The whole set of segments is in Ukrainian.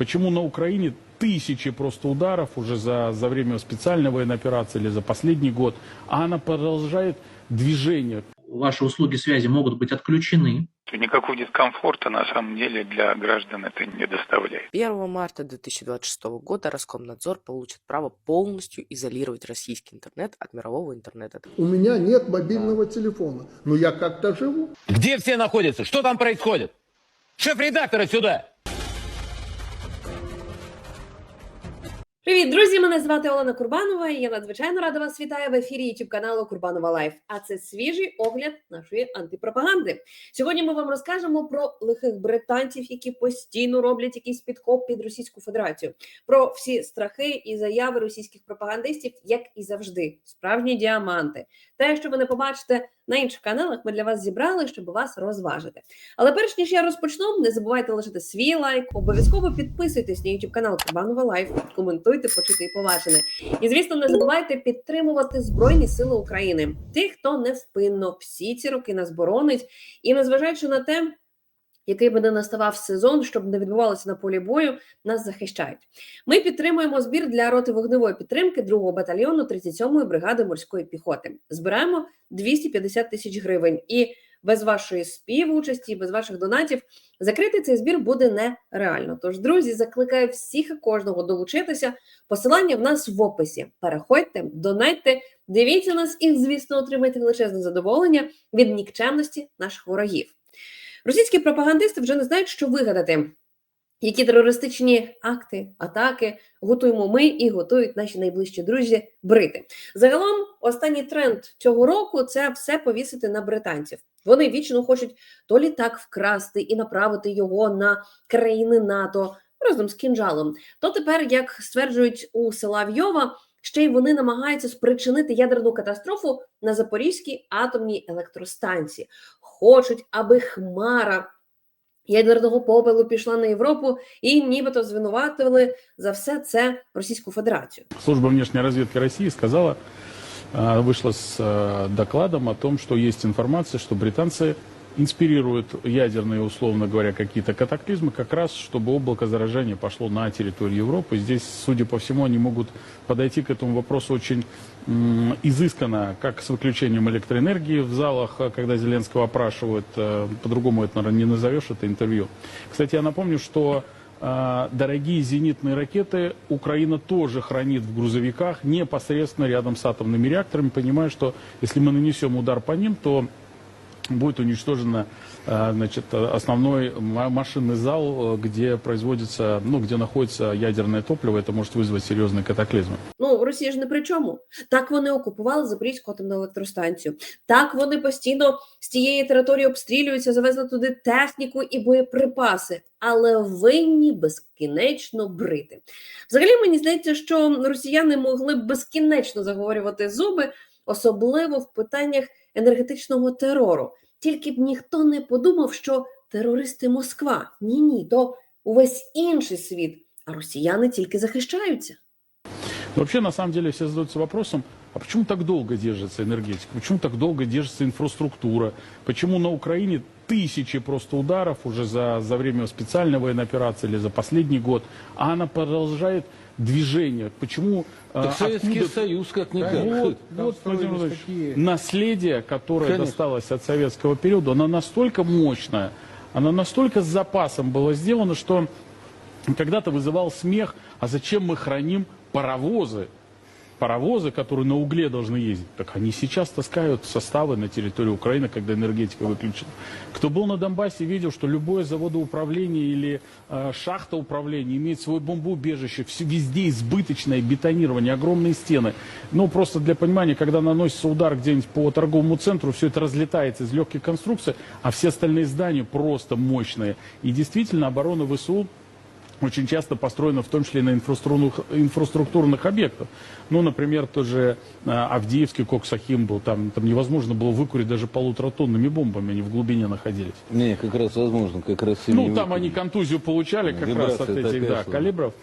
Почему на Украине тысячи просто ударов уже за, за время специальной военной операции или за последний год, а она продолжает движение ваши услуги связи могут быть отключены. никакого дискомфорта на самом деле для граждан это не доставляет. 1 марта 2026 года Роскомнадзор получит право полностью изолировать российский интернет от мирового интернета. У меня нет мобильного телефона, но я как-то живу. Где все находятся? Что там происходит? Шеф-редактора сюда! Привіт, друзі! Мене звати Олена Курбанова. і Я надзвичайно рада вас вітаю в ефірі youtube каналу Курбанова Лайф. А це свіжий огляд нашої антипропаганди. Сьогодні ми вам розкажемо про лихих британців, які постійно роблять якийсь підкоп під Російську Федерацію, про всі страхи і заяви російських пропагандистів, як і завжди, справжні діаманти. Те, що ви не побачите на інших каналах, ми для вас зібрали, щоб вас розважити. Але перш ніж я розпочну, не забувайте лишити свій лайк, обов'язково підписуйтесь на YouTube канал Курбанова Лайф, коментуйте, почути і побачене. І звісно, не забувайте підтримувати Збройні Сили України, тих, хто невпинно всі ці роки нас боронить, і незважаючи на те. Який би не наставав сезон, щоб не відбувалося на полі бою, нас захищають. Ми підтримуємо збір для роти вогневої підтримки 2-го батальйону 37-ї бригади морської піхоти. Збираємо 250 тисяч гривень. І без вашої співучасті, без ваших донатів закрити цей збір буде нереально. Тож, друзі, закликаю всіх і кожного долучитися. Посилання в нас в описі. Переходьте, донайте, дивіться нас і, звісно, отримайте величезне задоволення від нікчемності наших ворогів. Російські пропагандисти вже не знають, що вигадати. Які терористичні акти, атаки готуємо ми і готують наші найближчі друзі брити. Загалом, останній тренд цього року це все повісити на британців. Вони вічно хочуть то літак вкрасти і направити його на країни НАТО разом з кінжалом. То тепер, як стверджують у Соловйова, ще й вони намагаються спричинити ядерну катастрофу на Запорізькій атомній електростанції. Хочуть, аби хмара ядерного попелу пішла на Європу і нібито звинуватили за все це Російську Федерацію. Служба внешней разведки России сказала, э, вышла с э, докладом о том, что есть информация, что британцы инспирируют ядерные, условно говоря, какие-то катаклизмы, как раз, чтобы облако заражения пошло на территорию Европы. Здесь, судя по всему, они могут подойти к этому вопросу очень изысканно, как с выключением электроэнергии в залах, э, когда Зеленского опрашивают, э, по-другому это, наверное, не назовешь, это интервью. Кстати, я напомню, что э, дорогие зенитные ракеты Украина тоже хранит в грузовиках непосредственно рядом с атомными реакторами, понимая, что если мы нанесем удар по ним, то будет уничтожено э, значит, э, основной ма- машинный зал, э, где производится, ну, где находится ядерное топливо, это может вызвать серьезные катаклизмы. Ну, Росія ж не при чому. Так вони окупували Запорізьку атомну електростанцію. Так вони постійно з тієї території обстрілюються, завезли туди техніку і боєприпаси, але винні безкінечно брити. Взагалі, мені здається, що росіяни могли б безкінечно заговорювати зуби, особливо в питаннях енергетичного терору. Тільки б ніхто не подумав, що терористи Москва. Ні, ні, то увесь інший світ, а росіяни тільки захищаються. Вообще, на самом деле, все задаются вопросом, а почему так долго держится энергетика? Почему так долго держится инфраструктура? Почему на Украине тысячи просто ударов уже за, за время специальной военной операции или за последний год, а она продолжает движение? Почему... э, Так Советский откуда- Союз как-никак. Вот, Там вот, Владимир строились Владимирович, такие- наследие, которое Конечно. досталось от советского периода, оно настолько мощное, оно настолько с запасом было сделано, что когда-то вызывал смех, а зачем мы храним паровозы? Паровозы, которые на угле должны ездить. Так они сейчас таскают составы на территорию Украины, когда энергетика выключена. Кто был на Донбассе, видел, что любое заводоуправление или э, шахта управления имеет свое бомбоубежище. Все, везде избыточное бетонирование, огромные стены. Ну, просто для понимания, когда наносится удар где-нибудь по торговому центру, все это разлетается из легких конструкций, а все остальные здания просто мощные. И действительно, оборона ВСУ очень часто построена в том числе и на инфраструктурных, инфраструктурных объектах. Ну, например, тот же э, Авдеевский Коксахим был, там, там невозможно было выкурить даже полуторатонными бомбами, они в глубине находились. Не, как раз возможно, как раз Ну, там они контузию получали как раз от Вибрация этих да, что- калибров.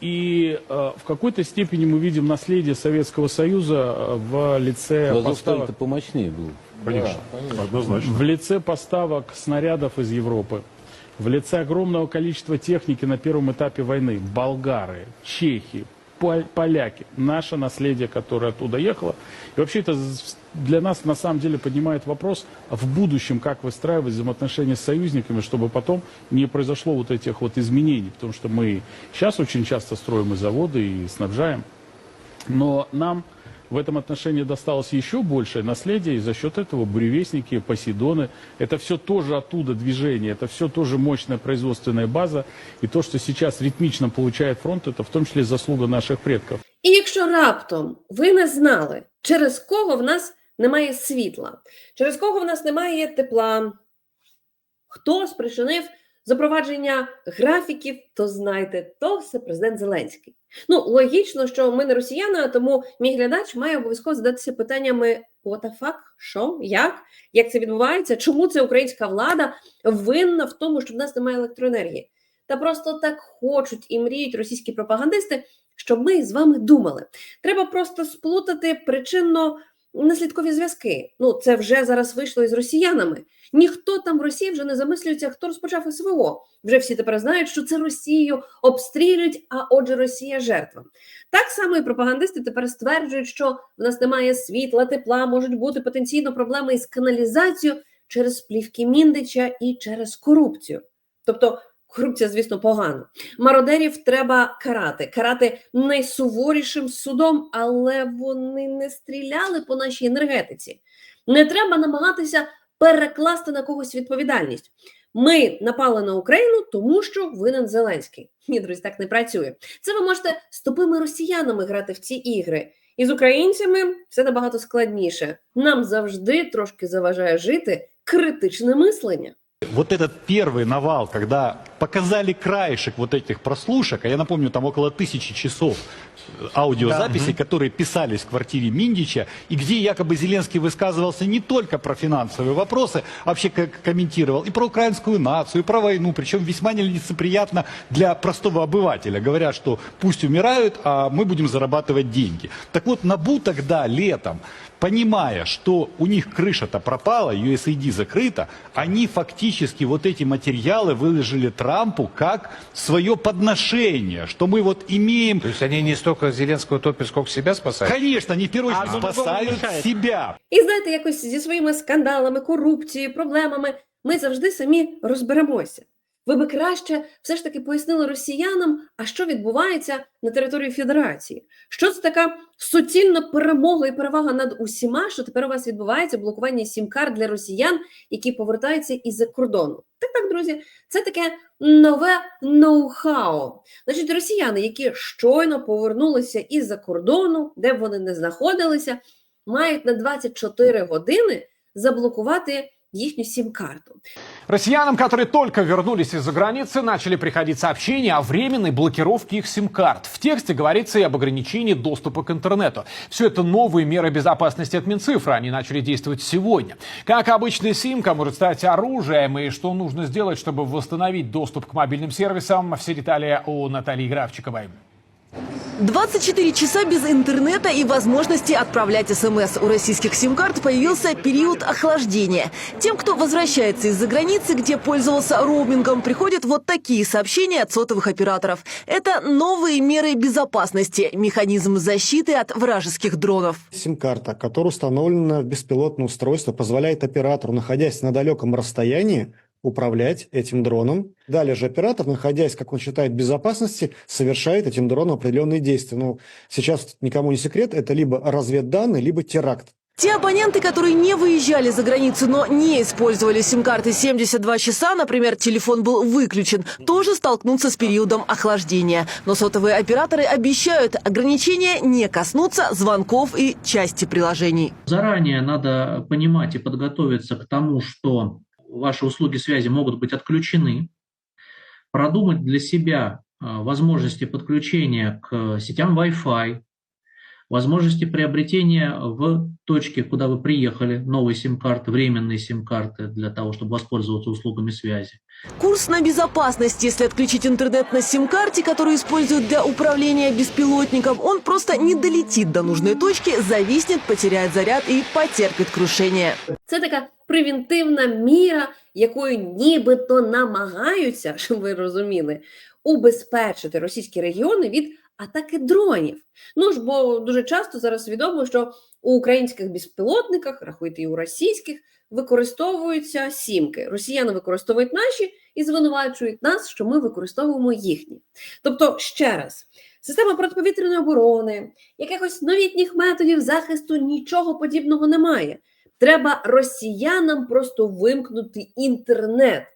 И э, в какой-то степени мы видим наследие Советского Союза э, в лице Азовсталь-то поставок, помощнее был. Конечно. в лице поставок снарядов из Европы, в лице огромного количества техники на первом этапе войны, болгары, чехи, пол- поляки, наше наследие, которое оттуда ехало. И вообще это для нас на самом деле поднимает вопрос в будущем, как выстраивать взаимоотношения с союзниками, чтобы потом не произошло вот этих вот изменений. Потому что мы сейчас очень часто строим и заводы, и снабжаем. Но нам в этом отношении досталось еще большее наследие, и за счет этого буревестники, посейдоны, это все тоже оттуда движение, это все тоже мощная производственная база, и то, что сейчас ритмично получает фронт, это в том числе заслуга наших предков. І якщо раптом ви не знали, через кого в нас немає світла, через кого в нас немає тепла, хто спричинив запровадження графіків, то знайте, то все президент Зеленський. Ну, логічно, що ми не росіяни, тому мій глядач має обов'язково задатися питаннями: what the fuck? що, як, як це відбувається, чому це українська влада винна в тому, що в нас немає електроенергії? Та просто так хочуть і мріють російські пропагандисти, щоб ми з вами думали. Треба просто сплутати причинно-наслідкові зв'язки. Ну, це вже зараз вийшло із росіянами. Ніхто там в Росії вже не замислюється, хто розпочав СВО. Вже всі тепер знають, що це Росію обстрілюють, а отже, Росія жертва. Так само і пропагандисти тепер стверджують, що в нас немає світла, тепла, можуть бути потенційно проблеми із каналізацією через плівки Міндича і через корупцію. Тобто корупція, звісно, погано. Мародерів треба карати, карати найсуворішим судом, але вони не стріляли по нашій енергетиці. Не треба намагатися перекласти на когось відповідальність. Ми напали на Україну, тому що винен Зеленський. Ні, друзі, так не працює. Це ви можете з тупими росіянами грати в ці ігри. І з українцями все набагато складніше. Нам завжди трошки заважає жити критичне мислення. Вот этот первый навал, когда показали краешек вот этих прослушек, а я напомню, там около тысячи часов аудиозаписей, которые писались в квартире Миндича, и где якобы Зеленский высказывался не только про финансовые вопросы, а вообще как комментировал и про украинскую нацию, и про войну, причем весьма нелицеприятно для простого обывателя. Говорят, что пусть умирают, а мы будем зарабатывать деньги. Так вот, Набу тогда летом, понимая, что у них крыша-то пропала, USAID закрыта, они фактически вот эти материалы выложили Трампу как свое подношение, что мы вот имеем... То есть они не столько Зеленского топят, сколько себя спасают? Конечно, они в первую А очередь друг другу спасают мешает. себя. І знаєте, якось зі своїми скандалами, корупцією, проблемами ми завжди самі розберемося. Ви би краще все ж таки пояснили росіянам, а що відбувається на території Федерації. Що це така суцільна перемога і перевага над усіма, що тепер у вас відбувається блокування сім-карт для росіян, які повертаються із-за кордону. Так, так, друзі, це таке нове ноу-хау. Значить, росіяни, які щойно повернулися із-за кордону, де б вони не знаходилися, мають на 24 години заблокувати їхню сім-карту. Россиянам, которые только вернулись из-за границы, начали приходить сообщения о временной блокировке их сим-карт. В тексте говорится и об ограничении доступа к интернету. Все это новые меры безопасности от Минцифры. Они начали действовать сегодня. Как обычная симка может стать оружием и что нужно сделать, чтобы восстановить доступ к мобильным сервисам, все детали у Натальи Графчиковой. 24 часа без интернета и возможности отправлять СМС. У российских сим-карт появился период охлаждения. Тем, кто возвращается из-за границы, где пользовался роумингом, приходят вот такие сообщения от сотовых операторов. Это новые меры безопасности, механизм защиты от вражеских дронов. Сим-карта, которая установлена в беспилотное устройство, позволяет оператору, находясь на далеком расстоянии, управлять этим дроном. Далее же оператор, находясь, как он считает, в безопасности, совершает этим дроном определенные действия. Ну, сейчас никому не секрет, это либо разведданные, либо теракт. Те абоненты, которые не выезжали за границу, но не использовали сим-карты 72 часа, например, телефон был выключен, тоже столкнутся с периодом охлаждения. Но сотовые операторы обещают, ограничения не коснутся звонков и части приложений. Заранее надо понимать и подготовиться к тому, что ваши услуги связи могут быть отключены, продумать для себя возможности подключения к сетям Wi-Fi, возможности приобретения в точке, куда вы приехали, новой сим-карты, временные сим-карты для того, чтобы воспользоваться услугами связи. Курс на безопасность, если отключить интернет на сим-карте, которую используют для управления беспилотником, он просто не долетит до нужной точки, зависнет, потеряет заряд и потерпит крушение. Це така превентивна міра, якою нібито намагаються, щоб ви розуміли, убезпечити російські регіони від атаки дронів. Ну ж, бо дуже часто зараз відомо, що у українських безпілотниках, рахуйте і у російських, використовуються сімки. Росіяни використовують наші і звинувачують нас, що ми використовуємо їхні. Тобто, ще раз, система протиповітряної оборони, якихось новітніх методів захисту нічого подібного немає. Треба росіянам просто вимкнути інтернет.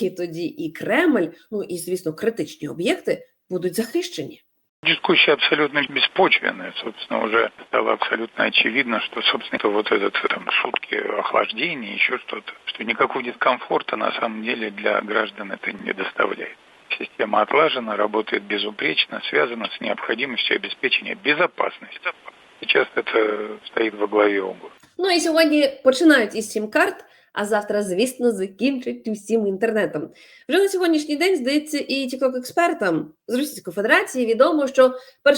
І тоді і Кремль, ну і звісно, критичні об'єкти будуть захищені. Дискуссия абсолютно беспочвенная. Собственно, уже стало абсолютно очевидно, что, собственно, это вот этот там, шутки охлаждения, еще что-то, что никакого дискомфорта на самом деле для граждан это не доставляет. Система отлажена, работает безупречно, связана с необходимостью обеспечения безопасности. Сейчас это стоит во главе угла. Ну і сьогодні починають із сім-карт, А завтра, звісно, закінчить усім інтернетом. Вже на сьогоднішній день, здається, і тікток експертам з Російської Федерації відомо, що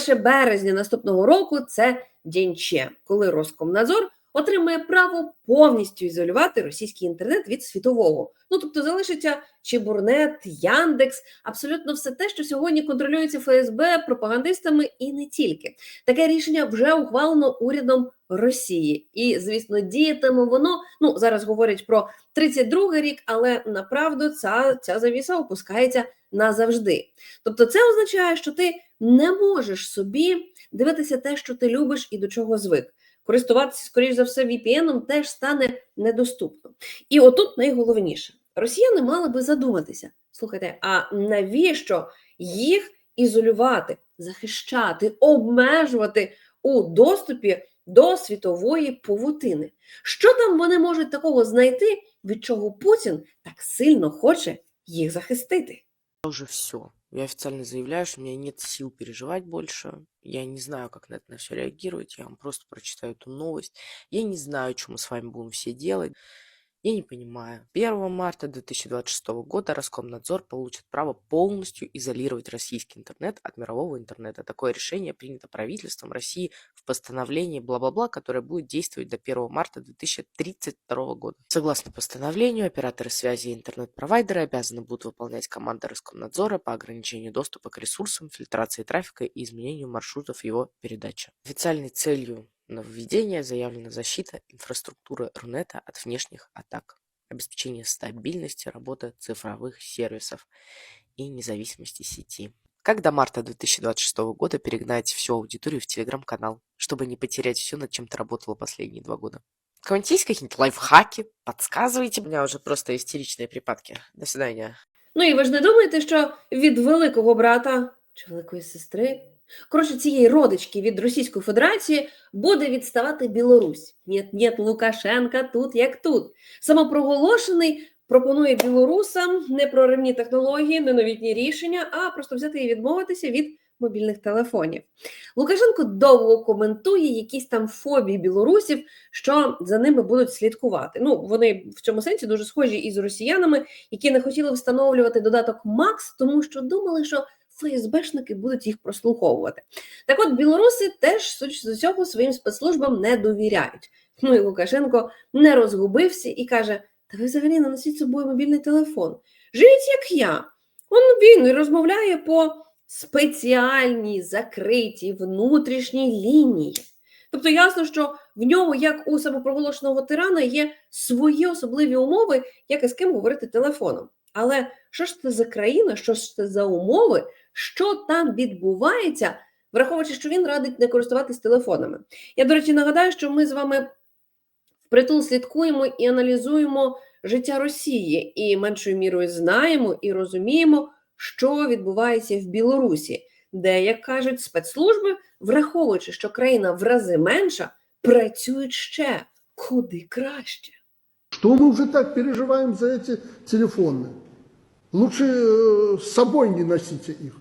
1 березня наступного року це День Че, коли Роскомнадзор отримає право повністю ізолювати російський інтернет від світового. Ну тобто залишиться Чебурнет, Яндекс, абсолютно все те, що сьогодні контролюється ФСБ, пропагандистами і не тільки. Таке рішення вже ухвалено урядом Росії, і звісно, діятиме воно. Ну зараз говорять про 32 рік, але направду ця, ця завіса опускається назавжди. Тобто, це означає, що ти не можеш собі дивитися те, що ти любиш і до чого звик. Користуватися, скоріш за все, VPN теж стане недоступно. І отут найголовніше: росіяни мали би задуматися: слухайте, а навіщо їх ізолювати, захищати, обмежувати у доступі до світової павутини? Що там вони можуть такого знайти, від чого Путін так сильно хоче їх захистити? Уже все. Я официально заявляю, что у меня нет сил переживать больше. Я не знаю, как на это на все реагировать. Я вам просто прочитаю эту новость. Я не знаю, что мы с вами будем все делать. Я не понимаю. 1 марта 2026 года Роскомнадзор получит право полностью изолировать российский интернет от мирового интернета. Такое решение принято правительством России в постановлении бла-бла-бла, которое будет действовать до 1 марта 2032 года. Согласно постановлению, операторы связи и интернет-провайдеры обязаны будут выполнять команды Роскомнадзора по ограничению доступа к ресурсам, фильтрации трафика и изменению маршрутов его передачи. Официальной целью нововведения заявлена защита инфраструктуры Рунета от внешних атак, обеспечение стабильности работы цифровых сервисов и независимости сети. Как до марта 2026 года перегнать всю аудиторию в телеграм-канал, чтобы не потерять все, над чем ты работала последние два года? У кого-нибудь есть какие-нибудь лайфхаки? Подсказывайте. У меня уже просто истеричные припадки. До свидания. Ну і ви ж не думаєте, що від великого брата чи великої сестри, коротше, цієї родички від Російської Федерації буде відставати Білорусь. Нєт, нєт, Лукашенка тут як тут. Самопроголошений пропонує білорусам не проривні технології, не новітні рішення, а просто взяти і відмовитися від мобільних телефонів. Лукашенко довго коментує якісь там фобії білорусів, що за ними будуть слідкувати. Ну, вони в цьому сенсі дуже схожі із росіянами, які не хотіли встановлювати додаток Макс, тому що думали, що ФСБшники будуть їх прослуховувати. Так от білоруси теж судячи з усього своїм спецслужбам не довіряють. Ну і Лукашенко не розгубився і каже: Та ви взагалі не носіть з собою мобільний телефон. Живіть як я. Он він розмовляє по спеціальній закритій внутрішній лінії. Тобто ясно, що в нього, як у самопроголошеного тирана, є свої особливі умови, як і з ким говорити телефоном. Але що ж це за країна, що ж це за умови, що там відбувається, враховуючи, що він радить не користуватись телефонами. Я, до речі, нагадаю, що ми з вами впритул слідкуємо і аналізуємо життя Росії, і меншою мірою знаємо і розуміємо, що відбувається в Білорусі, де, як кажуть спецслужби, враховуючи, що країна в рази менша, працюють ще куди краще. Что мы уже так переживаем за эти телефоны? Лучше э, с собой не носите их.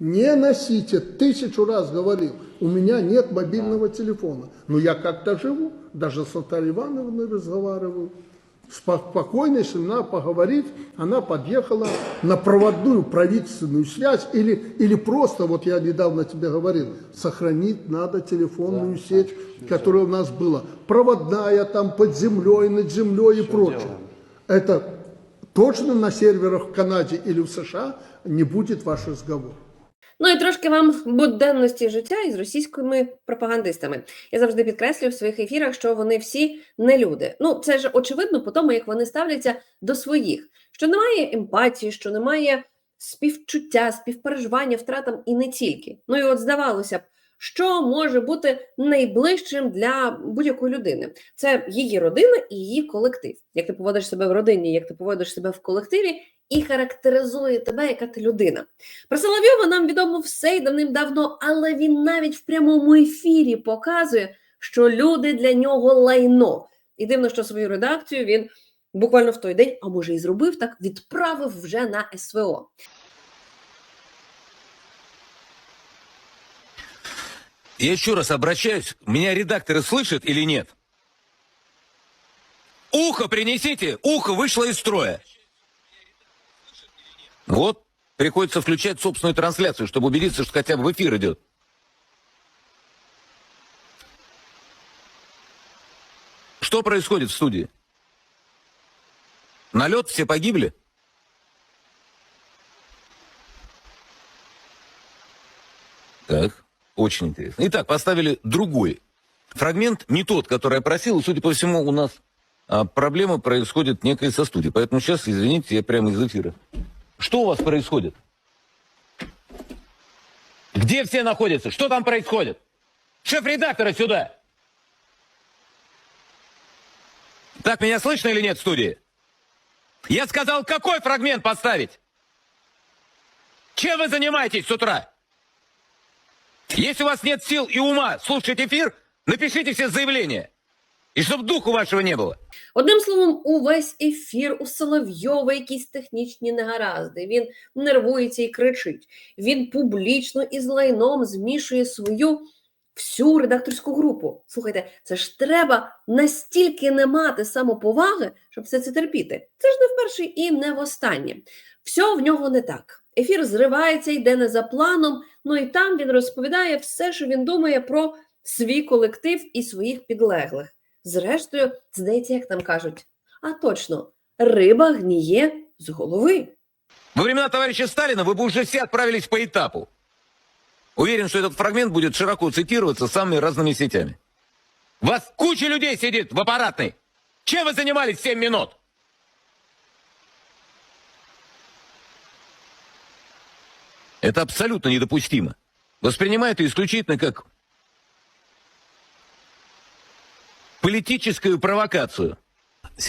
Не носите. Тысячу раз говорил, у меня нет мобильного телефона. Но я как-то живу, даже с Натальей Ивановной разговариваю. спо- спокойно, если надо поговорить, она подъехала на проводную правительственную связь или, или просто, вот я недавно тебе говорил, сохранить надо телефонную сеть, которая у нас была. Проводная там под землей, над землей и прочее. Это точно на серверах в Канаде или в США не будет ваш разговор. Ну і трошки вам буденності життя із російськими пропагандистами. Я завжди підкреслюю в своїх ефірах, що вони всі не люди. Ну це ж очевидно по тому, як вони ставляться до своїх, що немає емпатії, що немає співчуття, співпереживання втратам і не тільки. Ну і от здавалося б, що може бути найближчим для будь-якої людини? Це її родина і її колектив. Як ти поводиш себе в родині, як ти поводиш себе в колективі, і характеризує тебе, яка ти людина. Про Соловйова нам відомо все й давним-давно, але він навіть в прямому ефірі показує, що люди для нього лайно. І дивно, що свою редакцію він буквально в той день, а може і зробив так, відправив вже на СВО. Я еще раз обращаюсь, меня редакторы слышат или нет? Ухо принесите, ухо вышло из строя. Вот, приходится включать собственную трансляцию, чтобы убедиться, что хотя бы в эфир идет. Что происходит в студии? Налет, все погибли? Так, очень интересно. Итак, поставили другой фрагмент, не тот, который я просил. И, судя по всему, у нас а, проблема происходит некая со студией. Поэтому сейчас, извините, я прямо из эфира. Что у вас происходит? Где все находятся? Что там происходит? Шеф-редактора сюда! Так, меня слышно или нет в студии? Я сказал, какой фрагмент поставить? Чем вы занимаетесь с утра? Если у вас нет сил и ума слушать эфир, напишите все заявления. И чтобы духу вашего не было. Одним словом, увесь ефір у Соловйова якісь технічні негаразди. Він нервується і кричить. Він публічно із лайном змішує свою всю редакторську групу. Слухайте, це ж треба настільки не мати самоповаги, щоб все це терпіти. Це ж не вперше і не востаннє. Все в нього не так. Ефір зривається, йде не за планом. Ну і там він розповідає все, що він думає про свій колектив і своїх підлеглих. Зрештою, здається, як там кажуть, а точно, риба гніє з голови. Во времена товарища Сталина вы бы уже все отправились по этапу. Уверен, что этот фрагмент будет широко цитироваться самыми разными сетями. Вас куча людей сидит в аппаратной. Чем вы занимались 7 минут? Это абсолютно недопустимо. Воспринимаю это исключительно как политическую провокацию.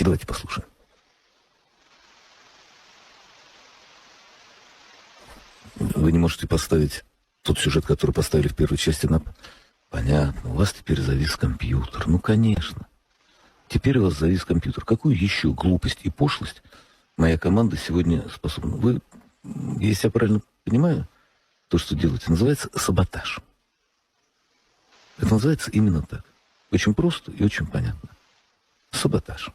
Давайте послушаем. Вы не можете поставить тот сюжет, который поставили в первой части на... Понятно, у вас теперь завис компьютер. Ну, конечно. Теперь у вас завис компьютер. Какую еще глупость и пошлость моя команда сегодня способна? Вы, если я правильно понимаю, то, что делаете, называется саботаж. Это называется именно так. Очень просто и очень понятно. Саботаж.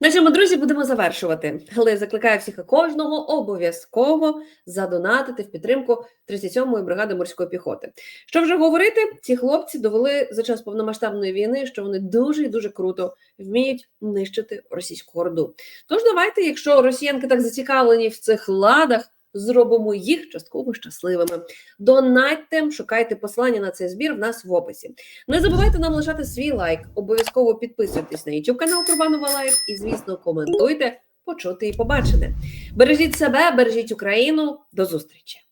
На цьому, друзі, будемо завершувати. Але закликаю всіх і кожного обов'язково задонатити в підтримку 37-ї бригади морської піхоти. Що вже говорити, ці хлопці довели за час повномасштабної війни, що вони дуже і дуже круто вміють нищити російську орду. Тож давайте, якщо росіянки так зацікавлені в цих ладах, зробимо їх частково щасливими. Донатьте, шукайте посилання на цей збір в нас в описі. Не забувайте нам лишати свій лайк, обов'язково підписуйтесь на YouTube канал Курбанова Лайф і, звісно, коментуйте, почути і побачити. Бережіть себе, бережіть Україну. До зустрічі!